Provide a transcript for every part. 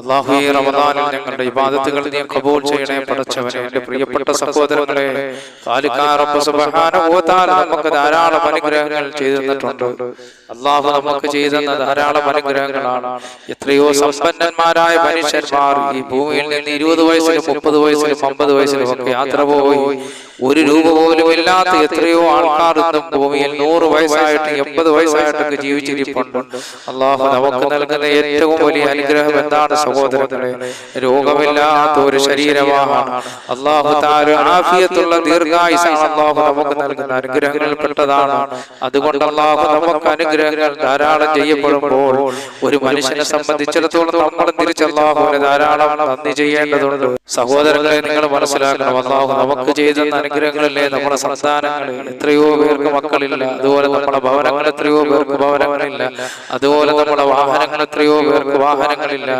അള്ളാഹു ഈ റമദാനിൽ ഞങ്ങളുടെ ഇബാദത്തുകൾ നീ കബൂൽ ചെയ്യണേ പടച്ചവനെ എന്റെ പ്രിയപ്പെട്ട സഹോദരങ്ങളെ നമുക്ക് ധാരാളം അനുഗ്രഹങ്ങൾ ചെയ്തു തന്നിട്ടുണ്ട്. അള്ളാഹു നമുക്ക് ചെയ്തു തന്ന ധാരാളം അനുഗ്രഹങ്ങളാണ്. എത്രയോ സമ്പന്നന്മാരായ മനുഷ്യന്മാർ ഈ ഭൂമിയിൽ നിന്ന് ഇരുപത് വയസ്സിലും മുപ്പത് വയസ്സിലും അമ്പത് വയസ്സിലും ഒക്കെ യാത്ര പോയി. ഒരു രൂപ പോലും ഇല്ലാത്ത എത്രയോ ആൾക്കാർ ഇന്നും ഭൂമിയിൽ നൂറ് വയസ്സായിട്ട് എൺപത് വയസ്സായിട്ടൊക്കെ ജീവിച്ചിരിപ്പുണ്ട്. അള്ളാഹു നമുക്ക് നൽകുന്ന ഏറ്റവും വലിയ അനുഗ്രഹം എന്താണ് സഹോദരങ്ങളെ? രോഗമില്ലാത്ത ഒരു ശരീരമാണ് അള്ളാഹു ആഫിയത്തുള്ള ദീർഘായുസാണ് അള്ളാഹു നമുക്ക് നൽകുന്ന അനുഗ്രഹങ്ങളിൽപ്പെട്ടതാണ് അതുകൊണ്ട് അള്ളാഹു നമുക്ക് അനുഗ്രഹങ്ങൾ ധാരാളം ചെയ്യപ്പെടുമ്പോൾ ഒരു മനുഷ്യനെ സംബന്ധിച്ചിടത്തോളം നമ്മൾ തിരിച്ച് അള്ളാഹുവിനെ ധാരാളം നന്ദി ചെയ്യേണ്ടതുണ്ട്. സഹോദരങ്ങളെ നിങ്ങൾ മനസ്സിലാക്കണം. അള്ളാഹു നമുക്ക് ചെയ്ത അനുഗ്രഹങ്ങളല്ലേ? നമ്മുടെ സംസ്ഥാനങ്ങളിൽ എത്രയോ പേർക്ക് മക്കളില്ല. അതുപോലെ നമ്മുടെ ഭവനങ്ങൾ എത്രയോ പേർക്ക് ഭവനങ്ങളില്ല. അതുപോലെ നമ്മുടെ വാഹനങ്ങൾ എത്രയോ പേർക്ക് വാഹനങ്ങളില്ല.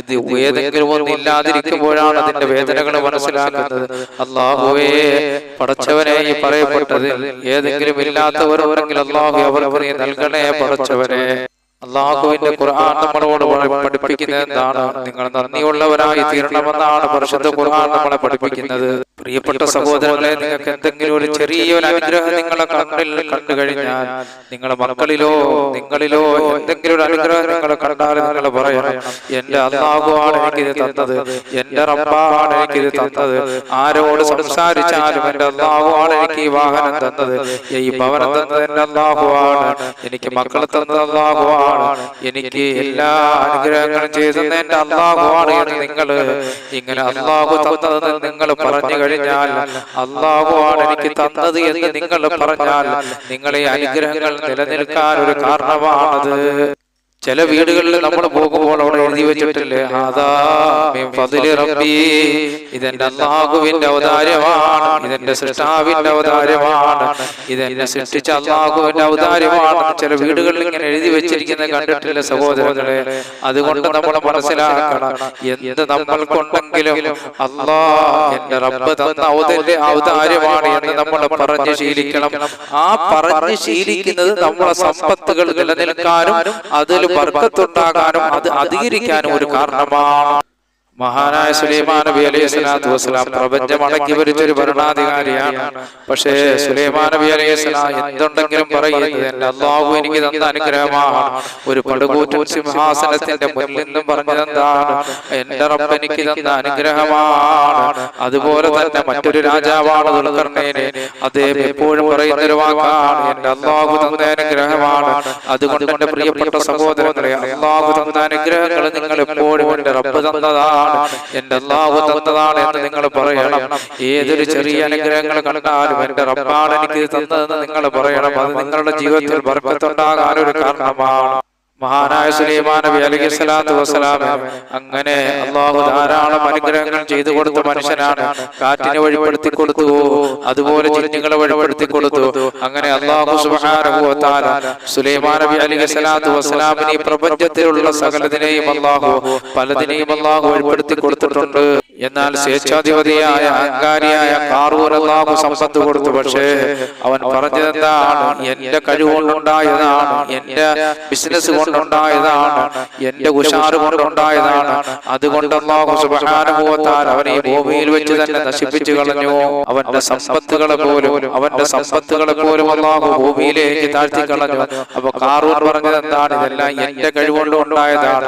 ഇത് ഏതെങ്കിലും ഒന്നും ഇല്ലാതിരിക്കുമ്പോഴാണ് അതിന്റെ വേദനകൾ മനസ്സിലാക്കുന്നത്. അള്ളാഹുവേ പടച്ചവനെ ഈ പറയപ്പെട്ടത് ഏതെങ്കിലും ഇല്ലാത്തവരോരെങ്കിൽ അള്ളാഹു അവർക്ക് നീ നൽകണേ പടച്ചവനെ. അള്ളാഹുവിന്റെ ഖുർആൻ നമ്മളോട് പഠിപ്പിക്കുന്നത് എന്താണ് നിങ്ങൾ നന്ദിയുള്ളവരായി തീരണമെന്നാണ് പരിശുദ്ധ ഖുർആൻ നമ്മളെ പഠിപ്പിക്കുന്നത്. പ്രിയപ്പെട്ട സഹോദരങ്ങളെ നിങ്ങൾക്ക് എന്തെങ്കിലും ഒരു ചെറിയ ഒരു അനുഗ്രഹം നിങ്ങളെ കണ്ണിൽ കണ്ടു കഴിഞ്ഞാൽ നിങ്ങളെ മക്കളിലോ നിങ്ങളിലോ എന്തെങ്കിലും ഒരു അനുഗ്രഹം നിങ്ങളെ കണ്ടാൽ നിങ്ങൾ പറയണം എന്റെ അള്ളാഹുവാണ് എനിക്കിത് തന്നത്. എന്റെ റബ്ബാണ് എനിക്കിത് തന്നത്. ആരോട് സംസാരിച്ചാലും എന്റെ അള്ളാഹുവാണ് എനിക്ക് ഈ വാഹനം തന്നത്. ഈ ഭവനം തന്നത് എന്റെ അള്ളാഹുവാണ് എനിക്ക് മക്കൾ തന്നത് അള്ളാഹുവാണ് എനിക്ക് എല്ലാ അനുഗ്രഹങ്ങളും ചെയ്തത് എന്റെ അള്ളാഹുവാണ് എന്ന് നിങ്ങൾ ഇങ്ങനെ അള്ളാഹു തന്നത് നിങ്ങൾ പറഞ്ഞു കഴിഞ്ഞാൽ അള്ളാഹുവാണ് എനിക്ക് തന്നത് എന്ന് നിങ്ങൾ പറഞ്ഞാൽ നിങ്ങളെ അനുഗ്രഹങ്ങൾ നിലനിൽക്കാൻ ഒരു കാരണമാണത്. ചില വീടുകളിൽ നമ്മൾ പോകുമ്പോൾ അവിടെ എഴുതി വെച്ചിട്ടില്ലേ? ഇതെന്റെ അള്ളാഹുവിന്റെ അവതാരമാണ്. ഇതെന്റെ സൃഷ്ടാവിന്റെ അവതാരമാണ്. ഇതെന്നെ സൃഷ്ടിച്ച അള്ളാഹുവിന്റെ അവതാരമാണ്. ചില വീടുകളിൽ ഇങ്ങനെ എഴുതി വെച്ചിരിക്കുന്നത് കണ്ടിട്ടില്ല സഹോദരങ്ങളെ? അതുകൊണ്ട് നമ്മൾ മനസ്സിലാക്കണം. എന്ത് നമ്മൾ കൊണ്ടെങ്കിലും അള്ളാ എന്റെ റബ്ബ് തന്ന അവതന്റെ അവതാരമാണ് എന്ന് നമ്മൾ പറഞ്ഞ് ശീലിക്കണം. ആ പറഞ്ഞ് ശീലിക്കുന്നത് നമ്മളെ സമ്പത്തുകൾ നിലനിൽക്കാനും അതിൽ ബർക്കത്തുണ്ടാകാനും അത് അധികരിക്കാനും ഒരു കാരണമാണ്. മഹാനായ സുലൈമാൻ നബി അലൈഹി സ്വലാത്തു വസ്സലാം പ്രപഞ്ചം അടക്കി ഭരിച്ചൊരു ഭരണാധികാരിയാണ്. പക്ഷേ സുലൈമാൻ നബി അലൈഹി സ്വലാം എന്തുണ്ടെങ്കിലും പറയുന്നത് എന്റെ അള്ളാഹു എനിക്ക് തന്ന അനുഗ്രഹമാണ്. ഒരു പടുകൂറ്റൻ സിംഹാസനത്തിന്റെ മുന്നിൽ നിന്നും പറഞ്ഞത് എന്താണ് എന്റെ റബ്ബ് എനിക്ക് തന്ന അനുഗ്രഹമാണ്. അതുപോലെ തന്നെ മറ്റൊരു രാജാവാണ് ദുൽഖർണേനെ. അദ്ദേഹം എപ്പോഴും പറയുന്ന ഒരു വാക്കാണ് എന്റെ അള്ളാഹു തന്ന അനുഗ്രഹമാണ്. അതുകൊണ്ട് പ്രിയപ്പെട്ട സഹോദരങ്ങളെ അള്ളാഹു തന്ന അനുഗ്രഹങ്ങൾ നിങ്ങൾ എപ്പോഴും എന്റെ റബ്ബ് തന്നതാണ്. എന്റെ അള്ളാഹു തന്നതാണ് എന്ന് നിങ്ങൾ പറയണം. ഏതൊരു ചെറിയ അനുഗ്രഹങ്ങൾ കണ്ടാലും എന്റെ റബ്ബാണ് എനിക്ക് തന്നതെന്ന് നിങ്ങൾ പറയണം. അത് നിങ്ങളുടെ ജീവിതത്തിൽ ബർക്കത്തുണ്ടാകാൻ ഒരു കാരണമാണ്. മഹാനായ സുലൈമാൻ നബി അലൈഹി സ്വലാത്തു വസ്സലാം അങ്ങനെ അള്ളാഹു ധാരാളം അനുഗ്രഹങ്ങൾ ചെയ്തു കൊടുത്ത മനുഷ്യനാണ്. കാറ്റിനെ വഴിപ്പെടുത്തി കൊടുത്തു അതുപോലെ ചിഹ്നങ്ങളെ വഴിപ്പെടുത്തി കൊടുത്തു അങ്ങനെ അള്ളാഹു തആല സുലൈമാൻ നബി അലൈഹി സ്വലാത്തു വസ്സലാമിന് ഈ പ്രപഞ്ചത്തിലുള്ള സകലതിനെയും അള്ളാഹു പലതിനെയും അള്ളാഹു വഴിപ്പെടുത്തി കൊടുത്തിട്ടുണ്ട് എന്നാൽ സ്വേച്ഛാധിപതിയായ അഹങ്കാരിയായ കാറൂർ സമ്പത്ത് കൊടുത്തു പക്ഷേ അവൻ പറഞ്ഞതെന്താണ്? എന്റെ കഴിവുകൊണ്ടുണ്ടായതാണ്. എന്റെ ബിസിനസ് കൊണ്ടുണ്ടായതാണ്. എന്റെ ഉഷാറ് കൊണ്ടുണ്ടായതാണ്. അതുകൊണ്ട് അള്ളാഹു സുബാനുഭവത്താൽ അവനെ ഭൂമിയിൽ വെച്ച് തന്നെ നശിപ്പിച്ചു കളഞ്ഞു. അവന്റെ സമ്പത്തുകളെ പോലും അവന്റെ സമ്പത്തുകളെ പോലും അല്ലാഹു ഭൂമിയിലേക്ക് താഴ്ത്തി കളഞ്ഞു. അപ്പൊ കാറൂർ പറഞ്ഞത് എന്താണ് ഇതെല്ലാം എന്റെ കഴിവുകൊണ്ടുണ്ടായതാണ്.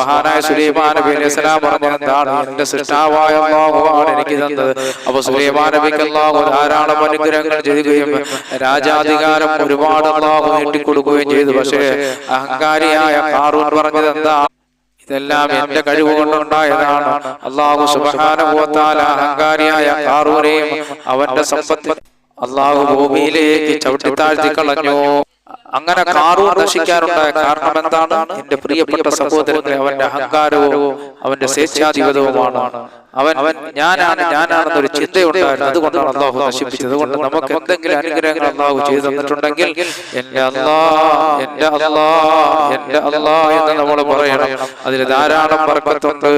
മഹാനായ സുലൈമാൻ നബി അലൈഹി സ്വലാം പറഞ്ഞത് എന്താണ് എന്റെ സൃഷ്ടാവായ അള്ളാഹുവാണ് എനിക്ക് തന്നത്. അപ്പൊ സുലൈമാൻ നബിക്ക് അള്ളാഹു ധാരാളം അനുഗ്രഹങ്ങൾ ചെയ്യുകയും രാജാധികാരം ഒരുപാട് അള്ളാഹു നീട്ടിക്കൊടുക്കുകയും ചെയ്തു. പക്ഷേ അഹങ്കാരിയായ കാറൂൺ പറഞ്ഞത് എന്താ? ഇതെല്ലാം എന്റെ കഴിവ് കൊണ്ടുണ്ടായതാണ് അള്ളാഹു സുബാനുഭവത്താൽ അഹങ്കാരിയായ കാറൂരെയും അവന്റെ സമ്പത്ത് അള്ളാഹു ഭൂമിയിലേക്ക് ചവിട്ടി താഴ്ത്തി കളഞ്ഞു. അങ്ങനെ കാറൂർ നശിക്കാറുണ്ടായ കാരണം എന്താണ് എന്റെ പ്രിയപ്പെട്ട സഹോദരങ്ങളെ അവന്റെ അഹങ്കാരവും അവന്റെ സ്വേച്ഛാധിപതവുമാണ് അവൻ അവൻ ഞാനാണ് ഞാനാണെന്നൊരു ചിന്തയുണ്ടായിരുന്നു അതുകൊണ്ടാണ് അള്ളാഹു നശിപ്പിച്ചത്. അതുകൊണ്ട് നമുക്ക് എന്തെങ്കിലും അനുഗ്രഹങ്ങൾ അള്ളാഹു ചെയ്തു തന്നിട്ടുണ്ടെങ്കിൽ എന്റെ അള്ളാ എന്റെ അള്ളാ എന്റെ അള്ളാ എന്ന് നമ്മൾ പറയണം. അതിൽ ധാരാളം പറക്കത്തുണ്ട്.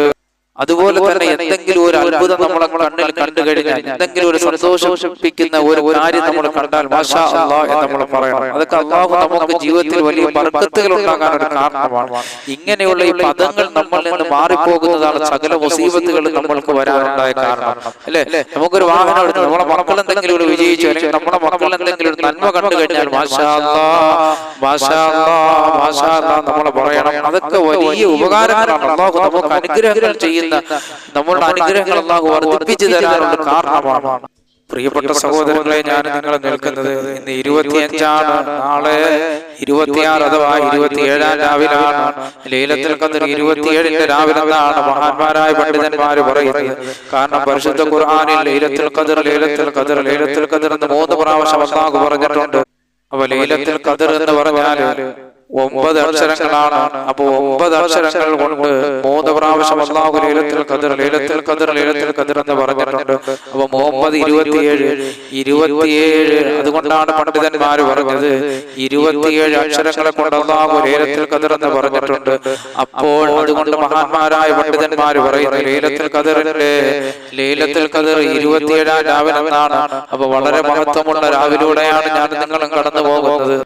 അതുപോലെ തന്നെ എന്തെങ്കിലും ഒരു അത്ഭുതം നമ്മളെ കണ്ണിൽ കണ്ടു കഴിഞ്ഞാൽ എന്തെങ്കിലും ഒരു സന്തോഷിപ്പിക്കുന്ന ഒരു കാര്യം നമ്മൾ കണ്ടാൽ മാഷാ എന്ന് നമ്മൾ പറയണം. അതൊക്കെ അള്ളാഹു നമുക്ക് ജീവിതത്തിൽ വലിയ ബർക്കത്തുകൾ ഉണ്ടാകാൻ ഒരു കാരണമാണ്. ഇങ്ങനെയുള്ള ഈ പദങ്ങൾ നമ്മളിൽ നിന്ന് മാറിപ്പോകുന്നതാണ് സകല മുസീബത്തുകൾ നമ്മൾക്ക് വരാനുണ്ടായ കാരണം. അല്ലെ? നമുക്കൊരു വാഹനം എടുത്ത് നമ്മളെ മക്കൾ എന്തെങ്കിലും ഒരു വിജയിച്ചു അല്ലെങ്കിൽ നമ്മുടെ മക്കൾ എന്തെങ്കിലും ഒരു നന്മ കണ്ടു കഴിഞ്ഞാൽ മാഷാ മാഷാ മാഷാ നമ്മൾ പറയണം. അതൊക്കെ വലിയ ഉപകാരങ്ങളാണ് അള്ളാഹു നമുക്ക് അനുഗ്രഹങ്ങൾ ചെയ്യുന്ന നമ്മളുടെ അനുഗ്രഹങ്ങൾ അള്ളാഹു വർദ്ധിപ്പിച്ചു തരാനുള്ള കാരണമാണ്. പ്രിയപ്പെട്ട സഹോദരങ്ങളെ ഞാൻ നിങ്ങൾ നിൽക്കുന്നത് ഇന്ന് ഇരുപത്തിയഞ്ചാണ് നാളെ ഇരുപത്തിയാറ് അഥവാ ഇരുപത്തിയേഴാം രാവിലാണ്. ലീലത്തിൽ കതിർ ഇരുപത്തിയേഴിന്റെ രാവിലെ എന്നാണ് മഹാന്മാരായ പണ്ഡിതന്മാർ പറയുന്നത്. കാരണം പരിശുദ്ധ ഖുർആാനിൽ ലീലത്തിൽ കതിർ ലീലത്തിൽ കതിർ ലീലത്തിൽ കതിർ എന്ന് മൂന്ന് പ്രാവശ്യം അള്ളാഹു പറഞ്ഞിട്ടുണ്ട്. അപ്പൊ ലീലത്തിൽ കതിർ എന്ന് പറഞ്ഞാൽ ഒമ്പത് അക്ഷരങ്ങളാണ്. അപ്പൊ ഒമ്പത് അക്ഷരങ്ങൾ കൊണ്ട് മൂന്ന് പ്രാവശ്യം അള്ളാഹു ലീലത്തിൽ കതിർ ലീലത്തിൽ കതിർ ലീലത്തിൽ കതിർ എന്ന് പറഞ്ഞിട്ടുണ്ട്. അപ്പൊ മുഹമ്മദ് ഇരുപത്തിയേഴ് ഇരുപത്തിയേഴ് അതുകൊണ്ടാണ് പണ്ഡിതന്മാർ പറഞ്ഞത്. ഇരുപത്തിയേഴ് അക്ഷരങ്ങളെ കൊണ്ട് അള്ളാഹു ലീലത്തിൽ കതിർ എന്ന് പറഞ്ഞിട്ടുണ്ട്. അപ്പോൾ അതുകൊണ്ട് മഹാന്മാരായ പണ്ഡിതന്മാർ പറയുന്നു ലീലത്തിൽ കതിറിന്റെ ലീലത്തിൽ കതിർ ഇരുപത്തിയേഴാം രാവിലെ എന്നാണ്. അപ്പൊ വളരെ മഹത്വമുള്ള രാവിലൂടെയാണ് ഞാൻ നിങ്ങളും കടന്നു പോകുന്നത്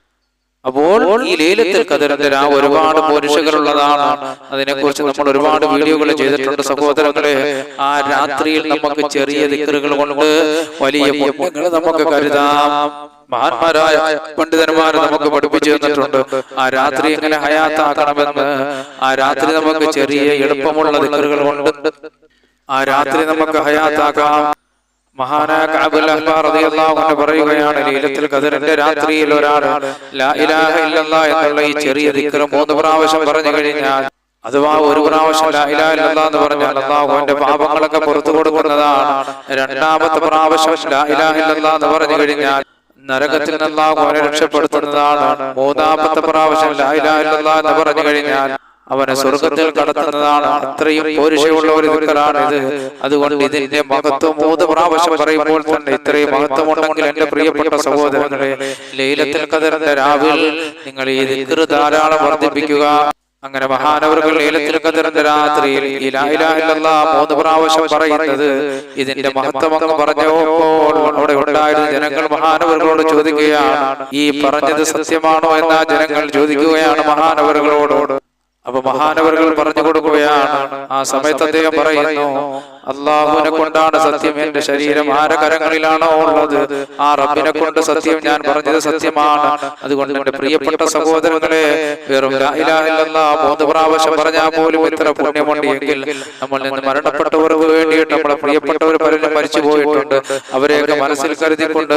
അപ്പോൾ ഈ ലേലത്തിൽ കതിറിന്റെ ആ ഒരുപാട് പോരിഷകളുള്ളതാണ് അതിനെക്കുറിച്ച് നമ്മൾ ഒരുപാട് വീഡിയോകൾ ചെയ്തിട്ടുണ്ട്. സഹോദരങ്ങളെ ആ രാത്രിയിൽ നമുക്ക് ചെറിയ ദിക്കറുകൾ കൊണ്ട് വലിയ പുണ്യങ്ങൾ നമുക്ക് കരുതാം. മഹാന്മാരായ പണ്ഡിതന്മാർ നമുക്ക് പഠിപ്പിച്ചു തന്നിട്ടുണ്ട്. ആ രാത്രി എങ്ങനെ ഹയാത്താക്കണമെന്ന് ആ രാത്രി നമുക്ക് ചെറിയ എളുപ്പമുള്ള ദിക്കറുകൾ കൊണ്ട് ആ രാത്രി നമുക്ക് ഹയാത്താക്കാം. മഹാനായ കഅബുൽ അഹ്ബാർ പറയുകയാണ് ലീലത്തുൽ ഖദറിന്റെ രാത്രിയിൽ ഒരാൾ ലാ ഇലാഹ ഇല്ലല്ലാഹ് എന്നുള്ള ഈ ചെറിയ ദിക്ർ മൂന്ന് പ്രാവശ്യം പറഞ്ഞു കഴിഞ്ഞാൽ അഥവാ ഒരു പ്രാവശ്യം എന്ന് പറഞ്ഞാൽ അള്ളാഹു അവന്റെ പാപങ്ങളൊക്കെ പുറത്തു കൊടുക്കുന്നതാണ്. രണ്ടാമത്തെ പ്രാവശ്യം എന്ന് പറഞ്ഞു കഴിഞ്ഞാൽ നരകത്തിൽ നിന്ന് അള്ളാഹു രക്ഷപ്പെടുത്തുന്നതാണ്. മൂന്നാമത്തെ പ്രാവശ്യം എന്ന് പറഞ്ഞു കഴിഞ്ഞാൽ അവനെ സ്വർഗത്തിൽ കടത്തുന്നതാണ് അത്രയും പോരുഷയുള്ള ഒരു ഇത്. അതുകൊണ്ട് ഇതിന്റെ മഹത്വം മൂന്ന് പ്രാവശ്യം പറയുമ്പോൾ തന്നെ ഇത്രയും മഹത്വമുണ്ടെങ്കിൽ എന്റെ പ്രിയപ്പെട്ട സഹോദരങ്ങളെ ലൈലത്തിൽ കതിറിന്റെ രാവിൽ നിങ്ങൾ ഈ ദിക്കറ് ധാരാളം വർദ്ധിപ്പിക്കുക. അങ്ങനെ മഹാനവറുകൾ ലൈലത്തിൽ കതിർന്ന രാത്രിയിൽ ഈ ലായിലായില്ല മൂന്ന് പ്രാവശ്യം പറയുന്നത് ഇതിന്റെ മഹത്വം അങ്ങ് പറഞ്ഞപ്പോൾ അവിടെ ഉണ്ടായിരുന്ന ജനങ്ങൾ മഹാനവറുകളോട് ചോദിക്കുകയാണ്. ഈ പറഞ്ഞത് സത്യമാണോ എന്നാ ജനങ്ങൾ ചോദിക്കുകയാണ് മഹാനവറുകളോട് അപ്പൊ മഹാനവറുകൾ പറഞ്ഞു കൊടുക്കുകയാണ് ആ സമയത്ത് അദ്ദേഹം പറയുന്നു അള്ളാഹുവിനെ കൊണ്ടാണ് സത്യം എന്റെ ശരീരം ആരെ കരങ്ങളിലാണോ ഉള്ളത്. ആ റബ്ബിനെ കൊണ്ട് സത്യം ഞാൻ പറഞ്ഞത് സത്യമാണ്. അതുകൊണ്ട് എന്റെ പ്രിയപ്പെട്ട സഹോദരങ്ങളെ വെറും മൂന്ന് പ്രാവശ്യം പറഞ്ഞാൽ പോലും ഇത്ര പുണ്യമുണ്ട് എങ്കിൽ നമ്മൾ നിന്ന് മരണപ്പെട്ടവർക്ക് വേണ്ടിയിട്ട് നമ്മളെ പ്രിയപ്പെട്ടവർ പലരും മരിച്ചു പോയിട്ടുണ്ട്. അവരെയൊക്കെ മനസ്സിൽ കരുതിക്കൊണ്ട്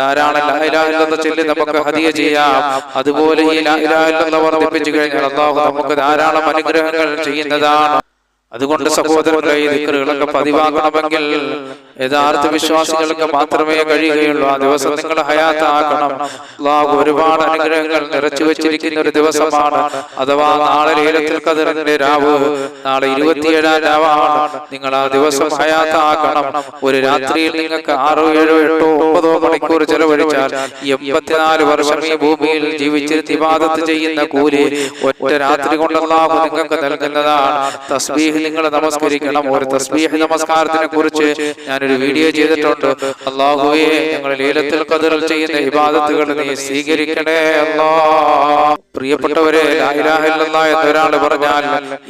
ധാരാളം ലാ ഇലാഹ ഇല്ലല്ലാഹ് ചൊല്ലി നമുക്ക് ഹദിയ ചെയ്യാം. അതുപോലെ ഈ ലാ ഇലാഹ ഇല്ലല്ലാഹ് വർദ്ധിപ്പിച്ചു കഴിഞ്ഞാൽ അള്ളാഹു നമുക്ക് ധാരാളം അനുഗ്രഹങ്ങൾ ചെയ്യുന്നതാണ്. അതുകൊണ്ട് സഹോദരങ്ങളെ ദിക്കറുകളൊക്കെ പതിവാക്കണമെങ്കിൽ യഥാർത്ഥ വിശ്വാസികൾക്ക് മാത്രമേ കഴിയുകയുള്ളൂ. ആ ദിവസം നിങ്ങൾ ഹയാത്താക്കണം. അള്ളാഹു ഒരുപാട് അനുഗ്രഹങ്ങൾ നിറച്ചു വെച്ചിരിക്കുന്ന ഒരു ദിവസമാണ്. അഥവാ നാളെ ലീലത്തിൽ കതിറിന്റെ രാവ് നാളെ ഇരുപത്തിയേഴാം രാവാണ്. നിങ്ങൾ ആ ദിവസം ഹയാത്താക്കണം. ഒരു രാത്രിയിൽ നിങ്ങൾക്ക് ആറോ ഏഴോ എട്ടോ ഒമ്പതോ മണിക്കൂർ ചെലവഴിച്ചാൽ എൺപത്തിനാല് വർഷം ഈ ഭൂമിയിൽ ജീവിച്ചിരുത്തി ഇബാദത്ത് ചെയ്യുന്ന കൂലി ഒറ്റ രാത്രി കൊണ്ടുള്ള നിങ്ങൾക്ക് നൽകുന്നതാണ്. തസ്ബീഹ് നിങ്ങൾ നമസ്കരിക്കണം. ഒരു തസ്ബീഹ് നമസ്കാരത്തിനെ കുറിച്ച് ഞാനൊരു വീഡിയോ ചെയ്തിട്ടുണ്ട്. അല്ലാഹുവേ ഞങ്ങൾ ലീലത്തിൽ ഖദ്റിൽ ചെയ്യുന്ന ഇബാദത്തുകൾ നീ സ്വീകരിക്കണേ അല്ലാ. പ്രിയപ്പെട്ടവരെ എന്നൊരാൾ പറഞ്ഞാൽ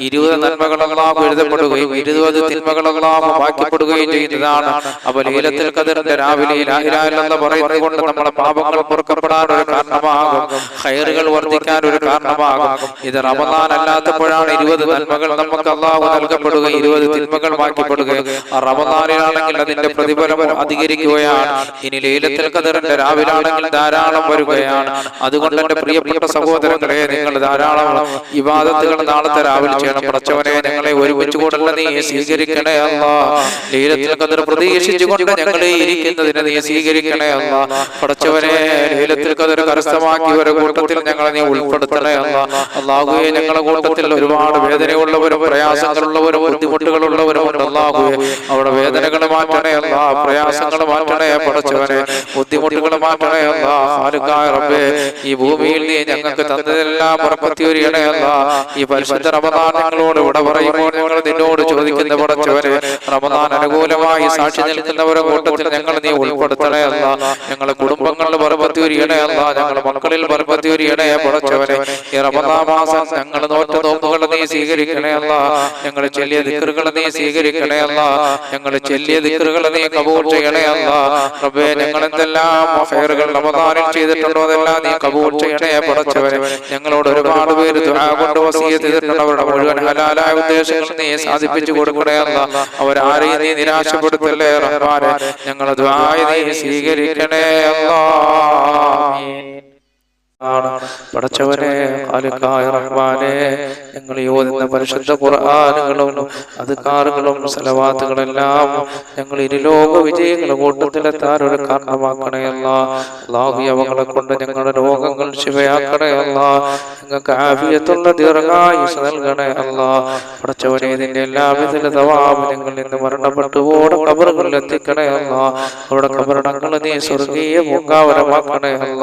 ഇരുപത് നന്മകൾ അള്ളാഹു എഴുതപ്പെടുകയും ഇരുപത് തിന്മകൾ അള്ളാഹു ബാക്കിപ്പെടുകയും ചെയ്യുന്നതാണ് അപ്പൊ ലീലത്തിൽ കതിറിന്റെ രാവിലെ എന്ന് പറയുന്നത് കൊണ്ട് നമ്മളെ പാപങ്ങൾ പൊറുക്കപ്പെടാൻ ഒരു കാരണമാകും. ഹയറുകൾ വർദ്ധിക്കാൻ ഒരു കാരണമാകും. ഇത് റമദാൻ അല്ലാത്തപ്പോഴാണ് ഇരുപത് നന്മകൾ നമുക്ക് അള്ളാഹു നൽകപ്പെടുകയും ഇരുപത് തിന്മകൾ വാക്കിപ്പെടുകയും റമദാനിലാണെങ്കിൽ അതിന്റെ പ്രതിഫലം അധികരിക്കുകയാണ്. ഇനി ലീലത്തിൽ കതിറിന്റെ രാവിലാണെങ്കിൽ ധാരാളം വരികയാണ്. അതുകൊണ്ട് എന്റെ പ്രിയപ്പെട്ട സഹോദരങ്ങളെ നിങ്ങൾ ധാരാളം വിവാദത്തുകൾ നാളത്തെ രാവിലെ ചെയ്യണം പടച്ചവനെ ഞങ്ങളെ ഒരുമിച്ച് കൂടല്ല നീ സ്വീകരിക്കണേ അല്ല. ലീലത്തിൽ കതിർ പ്രതീക്ഷിച്ചുകൊണ്ട് ഞങ്ങളെ ഇരിക്കുന്നതിന് നീ സ്വീകരിക്കണേ അല്ല. പടച്ചവനെ ലീലത്തിൽ കതിർ കരസ്ഥമാക്കി ഒരു കൂട്ടത്തിൽ ഞങ്ങളെ നീ ഉൾപ്പെടുത്തണേ അല്ല. അള്ളാഹുവെ ഞങ്ങളുടെ കൂട്ടത്തിൽ ഒരുപാട് വേദനയുള്ളവരും പ്രയാസങ്ങളുള്ളവരും ബുദ്ധിമുട്ടുകളുള്ളവരും അള്ളാഹുവെ അവിടെ വേദനകൾ മാറ്റണേ അല്ല. പ്രയാസങ്ങൾ മാറ്റണേ പടച്ചവനെ ബുദ്ധിമുട്ടുകൾ മാറ്റണേ അല്ല. ഹാലുക്കായ റബ്ബേ ഈ ഭൂമിയിൽ നീ ഞങ്ങൾക്ക് തന്നതെല്ലാം ഉറപ്പത്തിയൊരിയണയല്ല ഈ പരിശുദ്ധ റമദാൻ ഞങ്ങളോട് ഇവിടെ പറയുമ്പോൾ ഞങ്ങൾ നിന്നോട് ചോദിക്കുന്ന പടച്ചവരെ റമദാൻ അനുകൂലമായി സാക്ഷി നിൽക്കുന്നവരെ കൂട്ടത്തിൽ ഞങ്ങൾ നീ ഉൾപ്പെടുത്തണയല്ല. ഞങ്ങളെ കുടുംബങ്ങളിൽ അല്ല ഞങ്ങളുടെ മക്കളിൽ ബർബത്തി ഉരിയണേ പടച്ചവരെ ഈ റമദാ മാസം ഞങ്ങൾ നോറ്റ നോക്കുകൾ നീ സ്വീകരിക്കണയല്ല. ഞങ്ങൾ ചെല്ലിയ ദിക്കറുകൾ നീ സ്വീകരിക്കണയല്ല. ഞങ്ങൾ ചെല്ലിയ ദിക്കറുകൾ നീ കബൂൾ ചെയ്യണയല്ല. റബ്ബേ ഞങ്ങൾ എന്തെല്ലാം റമദാനിൽ ചെയ്തിട്ടുണ്ടോ അതെല്ലാം നീ കബൂൾ ചെയ്യണേ പടച്ചവരെ ഞങ്ങളോട് ഒരുപാട് പേര് കൊണ്ട് വസീയത്ത് മുഴുവൻ ഹലാലായ ഉദ്ദേശങ്ങൾ നീ സാധിപ്പിച്ചു കൊടുക്കണേ അവരാരെയും നീ നിരാശപ്പെടുത്തല്ലേ റഹ്മാനെ നീ സ്വീകരിക്കണേ അല്ലാ. ആണ്. പടച്ചവനെ ഖാലിഖായ റഹ്മാനെ ഞങ്ങൾ യോജിന്ന പരിശുദ്ധ ഖുർആനുകളും അധികാറുകളും സലവാത്തുകളെല്ലാം ഞങ്ങൾ ഇരുലോക വിജയങ്ങളുടെ കൂട്ടത്തിലെത്താൻ ഒരു കാരണമാക്കണയല്ല ലാഹിയവങ്ങളെ കൊണ്ട് ഞങ്ങളുടെ രോഗങ്ങൾ ശിവയാക്കണയല്ല ഞങ്ങൾക്ക് ആഫിയത്തുള്ള ദീർഘായുസ് നൽകണയല്ല പടച്ചവനെ ഇതിന്റെ എല്ലാ തവാബ് ഞങ്ങൾ ഇന്ന് മരണപ്പെട്ടു ഓടെ കബറുകളിൽ എത്തിക്കണയല്ല അവിടെ കബറടങ്ങൾ നീ സ്വർഗീയ പൂങ്കാവരമാക്കണേ അല്ല.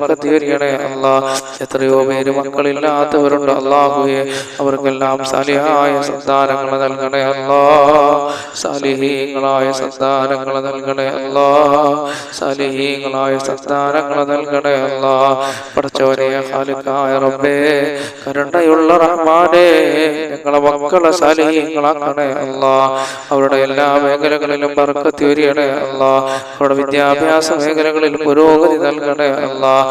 വർക്കത്ത് വരികണേ അല്ലാ. എത്രയോ പേര് മക്കളില്ലാത്തവരുണ്ട് അള്ളാഹുയെ അവർക്കെല്ലാം സാലിഹായ സന്താനങ്ങൾ നൽകണേ അല്ലാ. സാലിഹീങ്ങളായ സന്താനങ്ങൾ നൽകണേ അല്ലാ. സാലിഹീങ്ങളായ സന്താനങ്ങൾ നൽകണേ അല്ലാ. പഠിച്ചവനെ ഖാലിഖായ റബ്ബേ. കരുണയുള്ള റഹ്മാനെ. ഞങ്ങളെ മക്കളെ സാലിഹീങ്ങളാക്കണേ അല്ലാ. അവരുടെ എല്ലാ മേഖലകളിലും ബർക്കത്ത് വരികണേ അല്ലാ. അവരുടെ വിദ്യാഭ്യാസ മേഖലകളിൽ പുരോഗതി നൽകണേ അല്ലാ.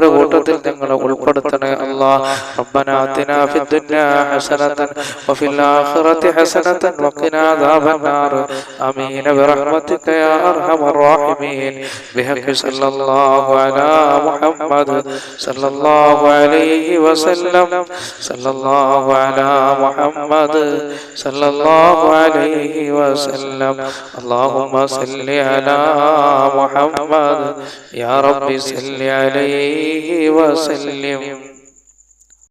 ഒരു കൂട്ടത്തിൽ ഞങ്ങളെ ഉൾപ്പെടുത്തണേ അല്ലാ ربنا آتنا في الدنيا حسنة وفي الآخرة حسنة وقنا عذاب النار آمين برحمتك يا أرحم الراحمين بحق صلى الله على محمد صلى الله عليه وسلم صلى الله على محمد صلى الله عليه وسلم اللهم صل على محمد يا رب صل عليه وسلم